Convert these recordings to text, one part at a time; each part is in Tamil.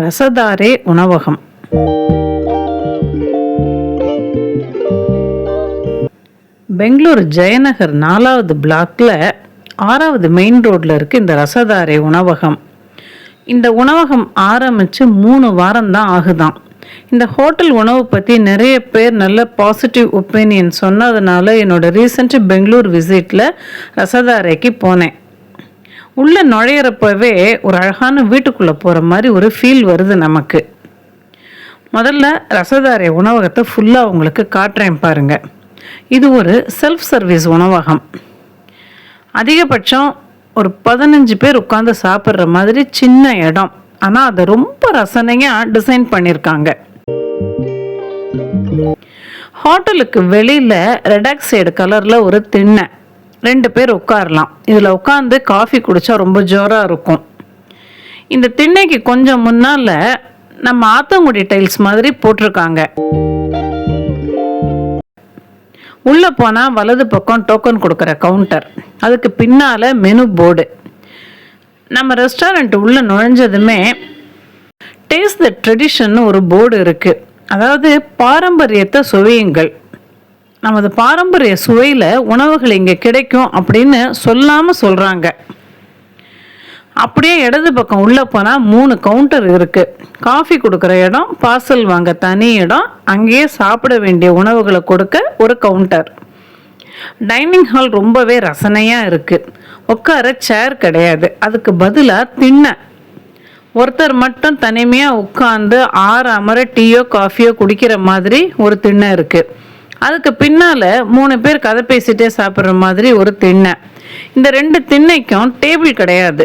ரசதாரே உணவகம். பெங்களூர் ஜெயநகர் நாலாவது பிளாக்கில் ஆறாவது மெயின் ரோட்டில் இருக்குது இந்த ரசதாரே உணவகம். இந்த உணவகம் ஆரம்பித்து மூணு வாரம் தான் ஆகுதாம் இந்த ஹோட்டல் உணவு பற்றி நிறைய பேர் நல்ல பாசிட்டிவ் ஒப்பீனியன் சொன்னதுனால என்னோட ரீசெண்ட் பெங்களூர் விசிட்டில் ரசதாரைக்கு போனேன். உள்ளே நுழையிறப்பவே ஒரு அழகான வீட்டுக்குள்ளே போகிற மாதிரி ஒரு ஃபீல் வருது நமக்கு. முதல்ல ரசதாரிய உணவகத்தை ஃபுல்லாக உங்களுக்கு காட்டுறேன் பாருங்கள் இது ஒரு செல்ஃப் சர்வீஸ் உணவகம். அதிகபட்சம் ஒரு பதினஞ்சு பேர் உட்காந்து சாப்பிட்ற மாதிரி சின்ன இடம். ஆனால் அதை ரொம்ப ரசனையாக டிசைன் பண்ணியிருக்காங்க ஹோட்டலுக்கு வெளியில் ரெடாக்ஸ் சைடு கலரில் ஒரு திண்ணை. ரெண்டு பேர் உட்காரலாம். இதில் உட்காந்து காஃபி குடித்தா ரொம்ப ஜோராக இருக்கும். இந்த திண்ணைக்கு கொஞ்சம் முன்னால் நம்ம ஆத்தங்குடி டைல்ஸ் மாதிரி போட்டிருக்காங்க. உள்ளே போனால் வலது பக்கம் டோக்கன் கொடுக்குற கவுண்டர் அதுக்கு பின்னால் மெனு போர்டு நம்ம ரெஸ்டாரண்ட் உள்ளே நுழைஞ்சதுமே டேஸ்ட் த ட்ரெடிஷன் ஒரு போர்டு இருக்குது அதாவது பாரம்பரியத்தை சுவையுங்கள். நமது பாரம்பரிய சுவையில் உணவுகள் இங்கே கிடைக்கும் அப்படின்னு சொல்லாமல் சொல்கிறாங்க அப்படியே இடது பக்கம் உள்ளே போனால் மூணு கவுண்டர் இருக்குது காஃபி கொடுக்குற இடம் பார்சல் வாங்க தனி இடம் அங்கேயே சாப்பிட வேண்டிய உணவுகளை கொடுக்க ஒரு கவுண்டர் டைனிங் ஹால் ரொம்பவே ரசனையாக இருக்குது உட்கார சேர் கிடையாது. அதுக்கு பதிலாக திண்ணை ஒருத்தர் மட்டும் தனிமையாக உட்காந்து ஆறு அமர டீயோ காஃபியோ குடிக்கிற மாதிரி ஒரு திண்ணை இருக்குது அதுக்கு பின்னால் மூணு பேர் கதை பேசிட்டே சாப்பிட்ற மாதிரி ஒரு திண்ணை. இந்த ரெண்டு திண்ணைக்கும் டேபிள் கிடையாது.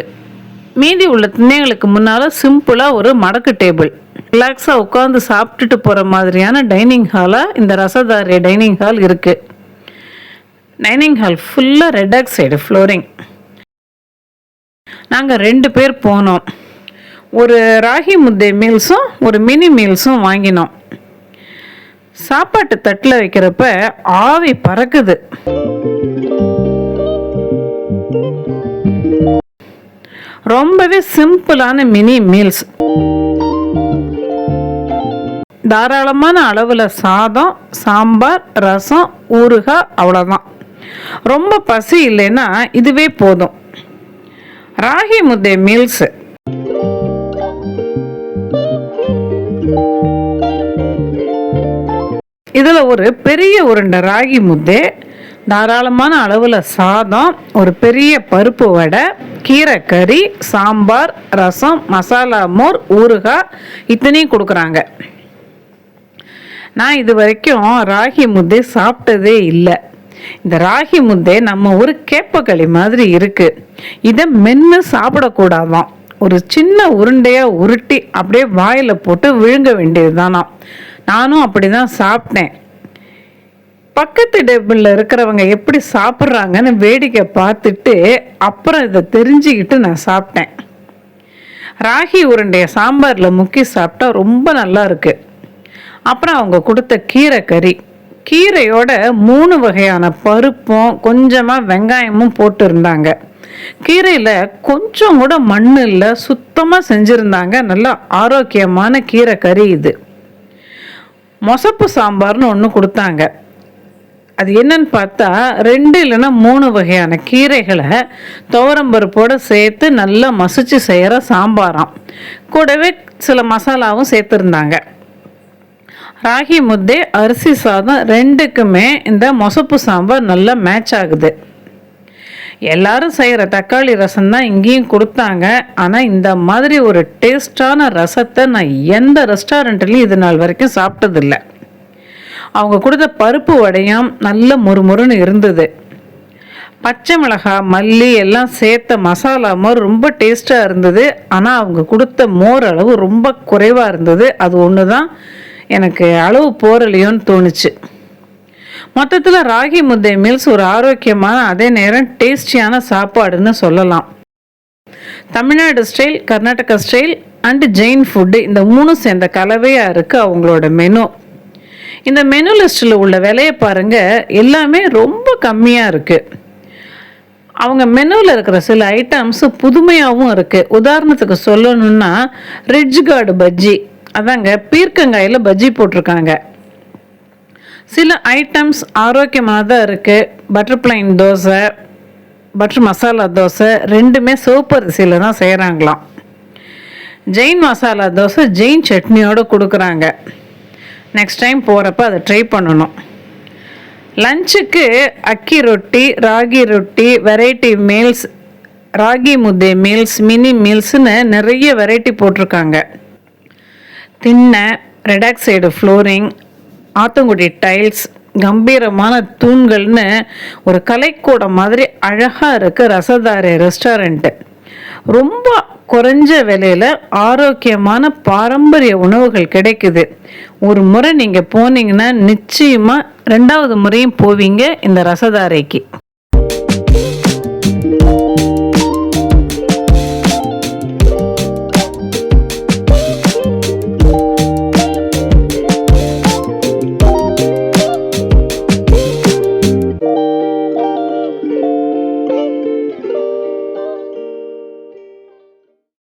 மீதி உள்ள திண்ணைகளுக்கு முன்னால் சிம்பிளாக ஒரு மடக்கு டேபிள் ரிலாக்ஸாக உட்காந்து சாப்பிட்டுட்டு போகிற மாதிரியான டைனிங் ஹாலாக இந்த ரசதாரி டைனிங் ஹால் இருக்குது டைனிங் ஹால் ஃபுல்லாக ரெட் ஆக்சைடு ஃப்ளோரிங் நாங்கள் ரெண்டு பேர் போனோம். ஒரு ராகி முத்தை மீல்ஸும் ஒரு மினி மீல்ஸும் வாங்கினோம். சாப்பாட்டு தட்டில் வைக்கிறப்ப ஆவி பறக்குது. ரொம்பவே சிம்பிளான மினி மீல்ஸ். தாராளமான அளவில் சாதம் சாம்பார் ரசம் ஊறுகாய் அவ்வளோதான் ரொம்ப பசி இல்லைன்னா இதுவே போதும். ராகி முத்தை மீல்ஸு. அதில் ஒரு பெரிய உருண்டை ராகி முத்தே தாராளமான அளவில் சாதம் ஒரு பெரிய பருப்பு வடை கீரைக்கறி சாம்பார் ரசம் மசாலா மோர் ஊறுகாய் இத்தனையும் கொடுக்குறாங்க. நான் இது வரைக்கும் ராகி முத்தே சாப்பிட்டதே இல்லை. இந்த ராகி முத்தை நம்ம ஒரு கேப்பக்களி மாதிரி இருக்கு. இதை மென்று சாப்பிடக்கூடாதான். ஒரு சின்ன உருண்டையாக உருட்டி அப்படியே வாயில் போட்டு விழுங்க வேண்டியது தானாம் நானும் அப்படி தான் சாப்பிட்டேன். பக்கத்து டேபிளில் இருக்கிறவங்க எப்படி சாப்பிட்றாங்கன்னு வேடிக்கை பார்த்துட்டு அப்புறம் இதை தெரிஞ்சுக்கிட்டு நான் சாப்பிட்டேன். ராகி உருண்டைய சாம்பாரில் முக்கி சாப்பிட்டா ரொம்ப நல்லா இருக்கு. அப்புறம் அவங்க கொடுத்த கீரை கறி. கீரையோட மூணு வகையான பருப்பும் கொஞ்சமாக வெங்காயமும் போட்டிருந்தாங்க. கீரையில் கொஞ்சம் கூட மண் இல்லை சுத்தமாக செஞ்சுருந்தாங்க. நல்லா ஆரோக்கியமான கீரை கறி இது. மொசப்பு சாம்பார்னு ஒன்று கொடுத்தாங்க. அது என்னன்னு பார்த்தா ரெண்டு இல்லைன்னா மூணு வகையான கீரைகளை துவரம்பருப்போடு சேர்த்து நல்லா மசிச்சு செய்கிற சாம்பாராம். கூடவே சில மசாலாவும் சேர்த்துருந்தாங்க. ராகி முத்தை அரிசி சாதம் ரெண்டுக்குமே இந்த மொசப்பு சாம்பார் நல்லா மேட்ச் ஆகுது. எல்லாரும் செய்கிற தக்காளி ரசம் தான் இங்கேயும் கொடுத்தாங்க. ஆனால் இந்த மாதிரி ஒரு டேஸ்டான ரசத்தை நான் எந்த ரெஸ்டாரண்ட்லேயும் இது நாள் வரைக்கும் சாப்பிட்டதில்லை. அவங்க கொடுத்த பருப்பு வடையும் நல்ல முறுமுறுன்னு இருந்தது. பச்சை மிளகாய் மல்லி எல்லாம் சேர்த்த மசாலா மோர் ரொம்ப டேஸ்ட்டாக இருந்தது. ஆனால் அவங்க கொடுத்த மோர் அளவு ரொம்ப குறைவாக இருந்தது. அது ஒன்று தான் எனக்கு அளவு போரலையோன்னு தோணுச்சு. மொத்தத்தில் ராகி முத்தை மீல்ஸ் ஒரு ஆரோக்கியமான அதே நேரம் டேஸ்டியான சாப்பாடுன்னு சொல்லலாம். Tamil Nadu style Karnataka style and Jain food இந்த மூணும் சேர்ந்த கலவையாக இருக்குது அவங்களோட மெனு இந்த மெனு லிஸ்ட்டில் உள்ள விலையை பாருங்கள் எல்லாமே ரொம்ப கம்மியாக இருக்குது அவங்க மெனுவில் இருக்கிற சில ஐட்டம்ஸ் புதுமையாகவும் இருக்குது உதாரணத்துக்கு சொல்லணும்னா ரிட்ஜ் கார்டு பஜ்ஜி அதாங்க பீர்க்கங்காயில் பஜ்ஜி போட்டிருக்காங்க. சில ஐட்டம்ஸ் ஆரோக்கியமாக தான் இருக்குது butter plain dosa butter masala dosa ரெண்டுமே சோப்பு அரிசியில் தான் செய்கிறாங்களாம் ஜெயின் மசாலா தோசை ஜெயின் சட்னியோடு கொடுக்குறாங்க. நெக்ஸ்ட் டைம் போகிறப்ப அதை ட்ரை பண்ணணும். லஞ்சுக்கு அக்கி ரொட்டி ராகி ரொட்டி வெரைட்டி மீல்ஸ் ராகி முத்தை மீல்ஸ் மினி மீல்ஸ்னு நிறைய வெரைட்டி போட்டிருக்காங்க. திண்ணை ரெடாக்சைடு ஃப்ளோரிங் ஆத்தங்குடி டைல்ஸ் கம்பீரமான தூண்கள்னு ஒரு கலைக்கூடம் மாதிரி அழகாக இருக்குது ரசதாரி ரெஸ்டாரண்ட்டு ரொம்ப குறைஞ்ச விலையில் ஆரோக்கியமான பாரம்பரிய உணவுகள் கிடைக்குது. ஒரு முறை நீங்கள் போனீங்கன்னா நிச்சயமாக ரெண்டாவது முறையும் போவீங்க இந்த ரசதாரைக்கு.